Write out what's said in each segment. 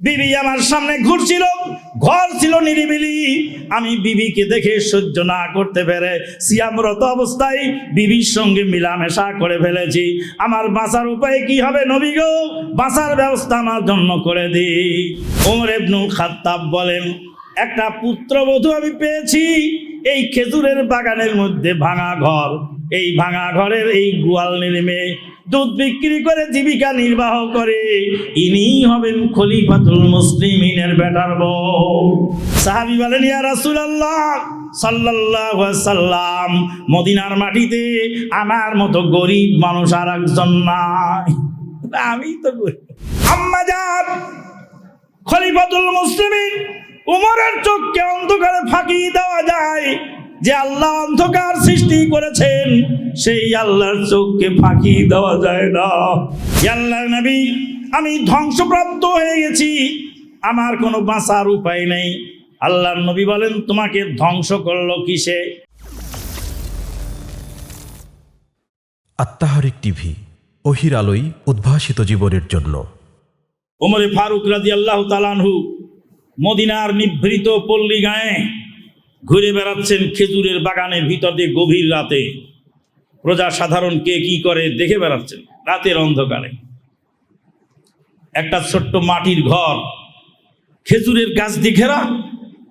বিবি আমার সামনে ঘুরছিল, ঘর ছিল নিরিবিলি। আমি বিবিকে দেখে সহ্য না করতে পেরে সিয়ামরত অবস্থায় বিবির সঙ্গে মিলামেশা করে ফেলেছি। আমার বাঁচার উপায় কি হবে নবী গো? বাঁচার ব্যবস্থা আমার জন্য করে দিই। ওমর ইবনুল খাত্তাব বলেন, একটা পুত্রবধূ আমি পেয়েছি, এই খেজুরের বাগানের মধ্যে ভাঙা ঘর। এই ভাঙা ঘরের এই গোয়াল নির্মে দুধ বিক্রি করে জীবিকা নির্বাহ করে। ইনি হবেন খলিফাতুল মুসলিমিনের বেটার বউ। সাহাবি বলেন, ইয়া রাসূলুল্লাহ, সাল্লাল্লাহু সাল্লাম মদিনার মাটিতে আমার মতো গরিব মানুষ আর একজন নাই। আমি তো গরিব। আম্মা যান খলিফাতুল মুসলিমিন, উমরের চোখকে অন্ধকারে ফাঁকি দেওয়া যায়। যে আল্লাহ অন্ধকার সৃষ্টি করেছেন সেই আল্লাহর চোখকে ফাঁকি দেওয়া যায় না। হে আল্লাহর নবী আমি ধ্বংসপ্রাপ্ত হয়ে গেছি আমার কোনো বাঁচার উপায় নেই। আল্লাহর নবী বলেন তোমাকে ধ্বংস করল কিসে? আত্মাহারিক টিভি অহির আলোই উদ্ভাসিত জীবনের জন্য। ওমরে ফারুক রাজি আল্লাহ তালানহু মদিনার নিভৃত পল্লী গায়ে ঘুরে বেড়াচ্ছেন খেজুরের বাগানের ভিতর গভীর রাতে। প্রজা সাধারণ কে কি করে দেখে বেড়াচ্ছেন? রাতের অন্ধকারে। একটা ছোট্ট মাটির ঘর। খেজুরের গাছ দিয়ে ঘেরা।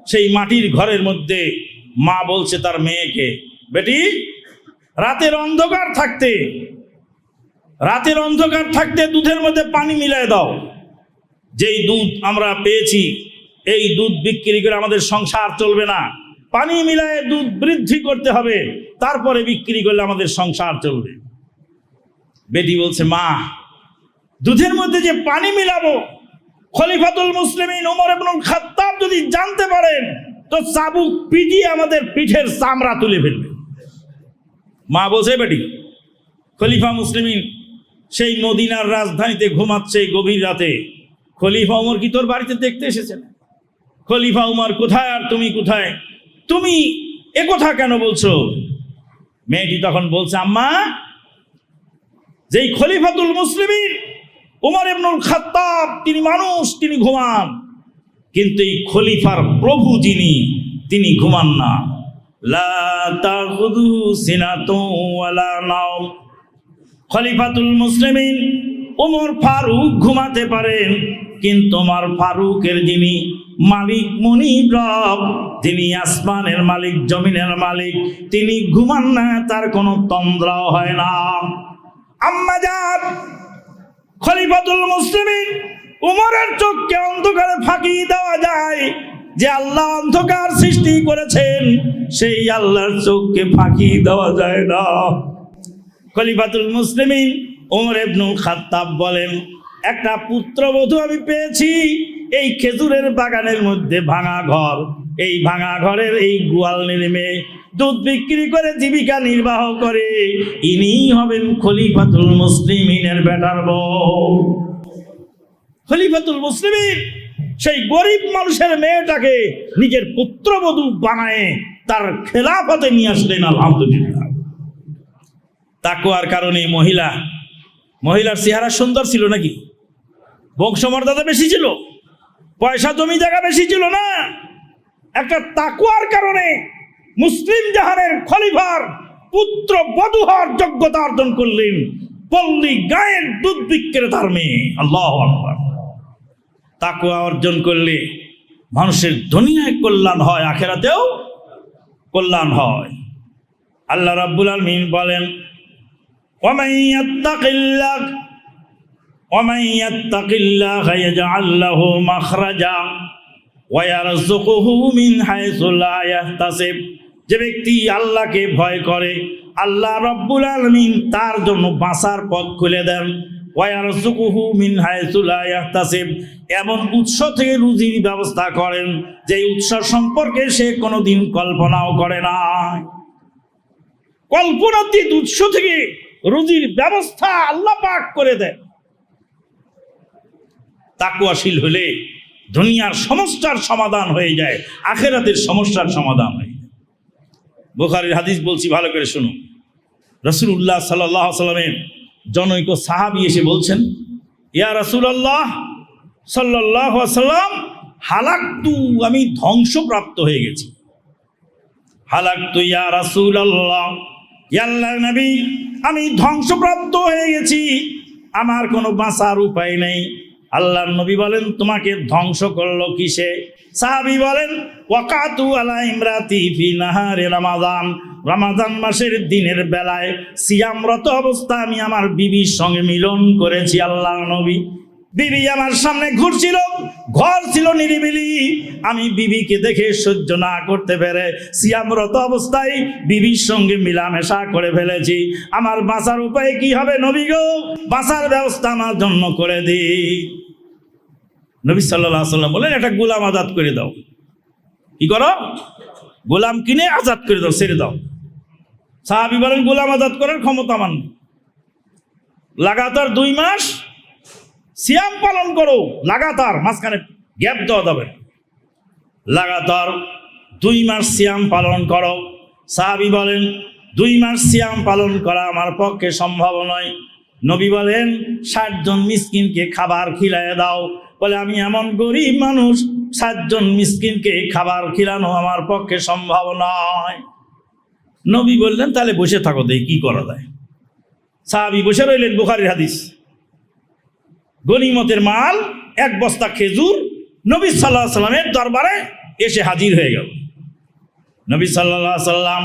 সেই মাটির ঘরের মধ্যে মা বলছে তার মেয়েকে, বেটি, রাতের অন্ধকার থাকতে, রাতের অন্ধকার থাকতে দুধের মধ্যে পানি মিলায় দাও। যেই দুধ আমরা পেয়েছি, এই দুধ বিক্রি করে আমাদের সংসার চলবে না। পানি মিলায়ে দুধ বৃদ্ধি করতে হবে, তারপরে বিক্রি করলে আমাদের সংসার চলবে। বেটি বলছে, মা, দুধের মধ্যে যে পানি মিলাবো, খলিফাতুল মুসলিমিন উমর ইবনুল খাত্তাব যদি জানতে পারেন, তো চাবুক পিটিয়ে আমাদের পিঠের চামড়া তুলে ফেলবে। মা বলছে বেটি, খলিফা মুসলিমিন সেই মদিনার রাজধানীতে ঘুমাচ্ছে গভীর রাতে। খলিফা উমর কি তোর বাড়িতে দেখতে এসেছেন? খলিফা উমর কোথায় আর তুমি কোথায়? তুমি এ কথা কেন বলছো? মেয়েটি তখন বলছে, আম্মা, যেই খলিফাতুল মুসলিমিন উমর ইবনুল খাত্তাব, তিনি মানুষ, তিনি ঘুমান। কিন্তু এই খলিফার প্রভু যিনি, তিনি ঘুমান না। খলিফাতুল মুসলিমিন ওমর ফারুক ঘুমাতে পারেন কিন্তু আমার ফারুকের যিনি মালিক মনিব রব তিনি আসমানের মালিক, জমিনের মালিক, তিনি ঘুমান না, তার কোনো তন্দ্র হয় না। আম্মা যান খলিফাতুল মুসলিমিন, উমরের চোখকে অন্ধকারে ফাঁকি দেওয়া যায় যে আল্লাহ অন্ধকার সৃষ্টি করেছেন, সেই আল্লাহর চোখকে ফাঁকি দেওয়া যায় না। খলিফাতুল মুসলিমিন ওমর ইবনুল খাত্তাব বলেন একটা পুত্রবধূ আমি পেয়েছি, এই খেজুরের বাগানের মধ্যে ভাঙা ঘর। এই ভাঙা ঘরের এই গোয়াল নির্মে দুধ বিক্রি করে জীবিকা নির্বাহ করে। ইনি হবেন খলিফাতুল মুসলিমিনের বেটার বউ। খলিফাতুল মুসলিমিন, সেই গরিব মানুষের মেয়েটাকে নিজের পুত্রবধূ বানায় তার খেলাফতে নিয়ে আসলেন, আলহামদুলিল্লাহ। তাকুয়ার কারণে মহিলা, মহিলার চেহারা সুন্দর ছিল নাকি? বংশমর্যাদা বেশি ছিল, পয়সা, জমি জায়গা বেশি ছিল না। একটা তাকুয়ার কারণে মুসলিম জাহানের খলিফার পুত্র বধু হওয়ার যোগ্যতা অর্জন করলেন পল্লী গায়ের দুধ বিক্রেতার মেয়ে। আল্লাহ তাকুয়া অর্জন করলে মানুষের দুনিয়ায় কল্যাণ হয়, আখেরাতেও কল্যাণ হয়। আল্লাহ রাব্বুল আলমিন বলেন ওমাইয়াত্তাকিল্লাহ ومن يتق الله يجعل له مخرجا ويرزقه من حيث لا يحتسب যে ব্যক্তি আল্লাহকে ভয় করে আল্লাহ রব্বুল আলমিন তার জন্য বাঁচার পথ খুলে দেন ওয়ারজুকুহু মিন হায়সু লা ইয়াহতাসিব এমন উৎস থেকে রুজির ব্যবস্থা করেন যে উৎস সম্পর্কে সে কোনোদিন কল্পনাও করে না কল্পনাতীত উৎস থেকে রুজির ব্যবস্থা আল্লাহ পাক করে দেয় তাকুয়াশীল হলে দুনিয়ার সমস্যার সমাধান হয়ে যায়, আখেরাতের সমস্যার সমাধান হয়ে যায়। বোখারির হাদিস বলছি, ভালো করে শুনুন। রসুল্লাহ সাল্লাহ সাল্লামের জনৈক সাহাবি এসে বলছেন, ইয়া রসুল্লাহ সাল্লাহ সাল্লাম, হালাক্তু, আমি ধ্বংসপ্রাপ্ত হয়ে গেছি। হালাক্তু ইয়া রাসূল আল্লাহ ইয়াল্লাহ নবী, আমি ধ্বংসপ্রাপ্ত হয়ে গেছি। আমার কোনো বাঁচার উপায় নেই। আল্লাহর নবী বলেন, তোমাকে ধ্বংস করল কিসে? সাহাবি বলেন, ওয়াকাতু আলা ইমরাতি ফি নাহারে রমাদান। রমাদান মাসের দিনের বেলায় সিয়ামরত অবস্থা আমি আমার বিবির সঙ্গে মিলন করেছি আল্লাহর নবী। বিবি আমার সামনে ঘুরছিল, ঘর ছিল নিরিবিলি। আমি বিবিকে দেখে সহ্য না করতে পেরে সিয়ামরত অবস্থায় বিবির সঙ্গে মিলামেশা করে ফেলেছি। আমার বাঁচার উপায় কি হবে নবী গো? বাঁচার ব্যবস্থা আমার জন্য করে দি। নবী সাল্লাহ সাল্লাম বলেন, একটা গোলাম আজাদ করে দাও। কি করো? গোলাম কিনে আজাদ করে দাও, ছেড়ে দাও। সাহাবি বলেন, গোলাম আজাদ করার ক্ষমতা নেই। লাগাতার দুই মাস সিয়াম পালন করো, লাগাতার মাঝখানে গ্যাপ দেওয়া যাবে। লাগাতার দুই মাস সিয়াম পালন করো। সাহাবি বলেন, দুই মাস সিয়াম পালন করা আমার পক্ষে সম্ভব নয়। নবী বলেন ষাটজন মিসকিনকে খাবার খিলায় দাও। বলে, আমি এমন গরিব মানুষ সাতজন মিসকিনকে খাবার খিলানো আমার পক্ষে সম্ভব নয়। নবী বললেন, তাহলে বসে থাকো দেই কি করা যায়। সাহাবি বসে রইলেন বুখারির হাদিস। গনিমতের মাল, এক বস্তা খেজুর, নবী সাল্লাহ সাল্লামের দরবারে এসে হাজির হয়ে গেল। নবী সাল্লাহ সাল্লাম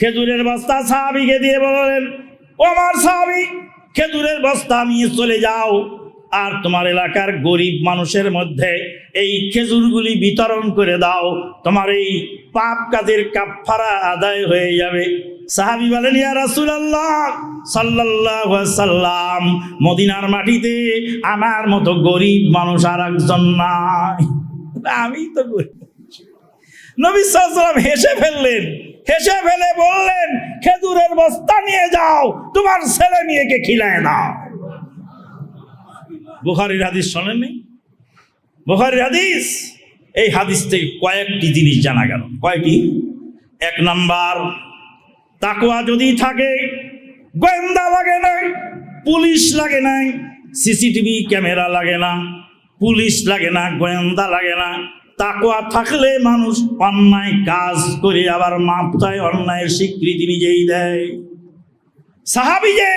খেজুরের বস্তা সাহাবিকে দিয়ে বললেন, ও আমার সাহাবি, খেজুরের বস্তা নিয়ে চলে যাও। আর তোমার এলাকার গরিব মানুষের মধ্যে এই খেজুরগুলি বিতরণ করে দাও। তোমার এই পাপ কাজের কাফারা আদায় হয়ে যাবে। সাহাবি বলেন, ইয়া রাসূলুল্লাহ, সাল্লাল্লাহু সাল্লাম মদিনার মাটিতে আমার মতো গরিব মানুষ আর একজন নাই। আমি তো গরিব। নবী সাল্লাম হেসে ফেললেন, হেসে ফেলে বললেন, খেজুরের বস্তা নিয়ে যাও, তোমার ছেলে মেয়েকে খিলায় দাও। বুখারির হাদিস শোনেননি? বুখারির হাদিস? এই হাদিস থেকে কয়েকটি জিনিস জানা গেল। কয়টি? এক নাম্বার তাকুয়া যদি থাকে, গোয়েন্দা লাগে নাই পুলিশ লাগে নাই সিসিটিভি ক্যামেরা লাগে না, পুলিশ লাগে না, গোয়েন্দা লাগে না। তাকুয়া থাকলে মানুষ অন্যায় কাজ করে, আবার মাপ চায় অন্যায়ের স্বীকৃতি নিজেই দেয়। সাহাবি যে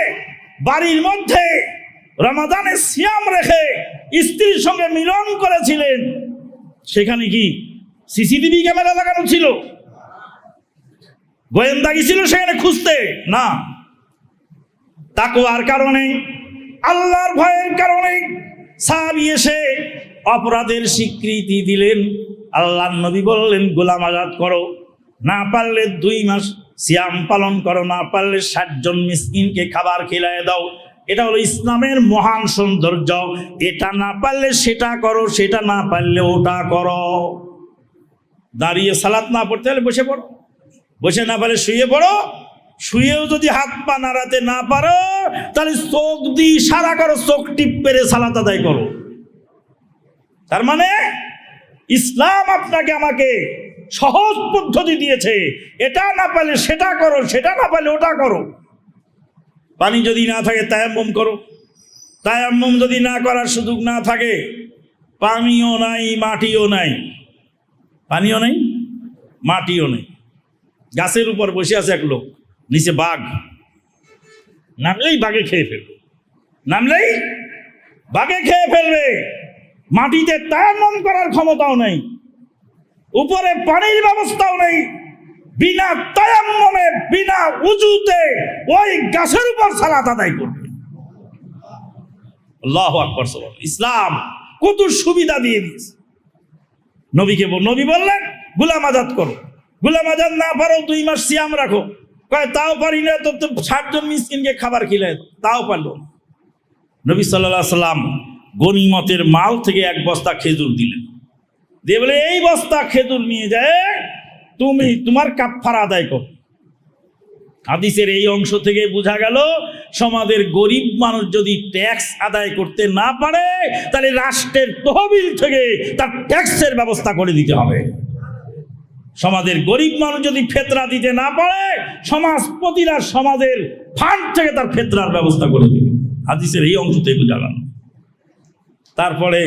বাড়ির মধ্যে রমাদানে সিয়াম রেখে স্ত্রীর সঙ্গে মিলন করেছিলেন, সেখানে কি সিসিটিভি ক্যামেরা লাগানো ছিল? গোয়েন্দা ছিল সেখানে খুঁজতে। না। তাকুয়ার কারণে, আল্লাহর ভয়ের কারণে সাহাবি এসে অপরাধের স্বীকৃতি দিলেন। আল্লাহর নবী বললেন, গোলাম আজাদ করো। না পারলে দুই মাস সিয়াম পালন করো, না পারলে ষাটজন মিসকিনকে খাবার খেলায় দাও। এটা হলো ইসলামের মহান সৌন্দর্য। এটা না পারলে সেটা করো, সেটা না পারলে ওটা করো। দাঁড়িয়ে সালাত না পড়তে হলে বসে পড়ো। বসে না পারলে শুয়ে পড়ো। শুয়েও যদি হাত পা নাড়াতে না পারো, তাহলে চোখ দিয়ে সারা করো চোখ টিপ পেরে সালাত আদায় করো। তার মানে ইসলাম আপনাকে আমাকে সহজ পদ্ধতি দিয়েছে। এটা না পারলে সেটা করো, সেটা না পারলে ওটা করো। পানি যদি না থাকে, তায়াম্মম করো। তায়াম্মম যদি না করার সুযোগ না থাকে, পানিও নাই, মাটিও নাই। পানিও নাই, মাটিও নেই। গাছের উপর বসে আছে এক লোক, নিচে বাঘ। নামলেই বাঘে খেয়ে ফেলবে। নামলেই বাঘে খেয়ে ফেলবে। মাটিতে তায়াম্মম করার ক্ষমতাও নেই। উপরে পানির ব্যবস্থাও নেই। বিনা তায়াম্মমে, বিনা উজুতে ওই গাছের উপর সালাত আদায় করবে। আল্লাহ আকবর ইসলাম কত সুবিধা দিয়ে দিয়েছে। নবীকে নবী বললেন, গুলাম আজাদ করো। গুলাম আজাদ না পারো, দুই মাস সিয়াম রাখো। কয়, তাও পারি না, তো তো ষাটজন মিসকিনকে খাবার খিলে তাও পারল। নবী সাল্লাহ সাল্লাম গনিমতের মাল থেকে এক বস্তা খেজুর দিলেন। দিয়ে বলে, এই বস্তা খেজুর নিয়ে যায় তুমি তোমার কাপফার আদায় করো। হাদিসের এই অংশ থেকে বোঝা গেল, সমাজের গরিব মানুষ যদি ট্যাক্স আদায় করতে না পারে, তাহলে রাষ্ট্রের তহবিল থেকে তার ট্যাক্সের ব্যবস্থা করে দিতে হবে। সমাজের গরিব মানুষ যদি ফেতরা দিতে না পারে সমাজপতিরা সমাজের ফান্ড থেকে তার ফেতরার ব্যবস্থা করে দিবে। হাদিসের এই অংশ থেকে গেল তারপরে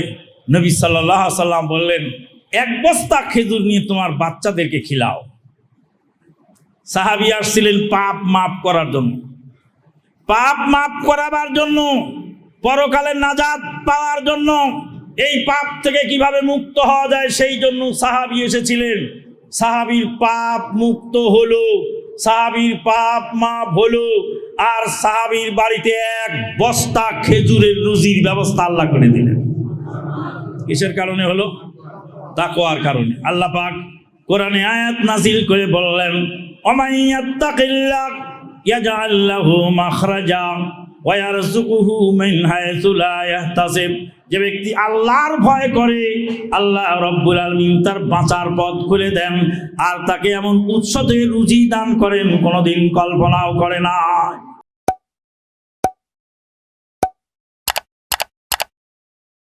নবী সাল্লাহ সাল্লাম বললেন, এক বস্তা খেজুর নিয়ে তোমার বাচ্চাদেরকে খিলাও। সাহাবি আসছিলেন পাপ মাপ করার জন্য। পাপ মাপ করাবার জন্য, পরকালে নাজাত পাওয়ার জন্য, এই পাপ থেকে কীভাবে মুক্ত হওয়া যায় সেই জন্য সাহাবি এসেছিলেন। সাহাবির পাপ মুক্ত হলো, সাহাবির পাপ মাপ হলো, আর সাহাবির বাড়িতে এক বস্তা খেজুরের রুজির ব্যবস্থা আল্লাহ করে দিলেন। কিসের কারণে হলো? তাকওয়ার কারণে। আল্লাহ পাক কোরআনে আয়াত নাজিল করে বললেন অমাইয়াত্তাকিল্লাহ ইয়াজআল লাহু মাখরাজা ওয়া মিন হায়থু লা যে ব্যক্তি আল্লাহর ভয় করে, আল্লাহ রব্বুল আলমিন তার বাঁচার পথ খুলে দেন। আর তাকে এমন উৎস থেকে রুজি দান করেন, কোনোদিন কল্পনাও করে না।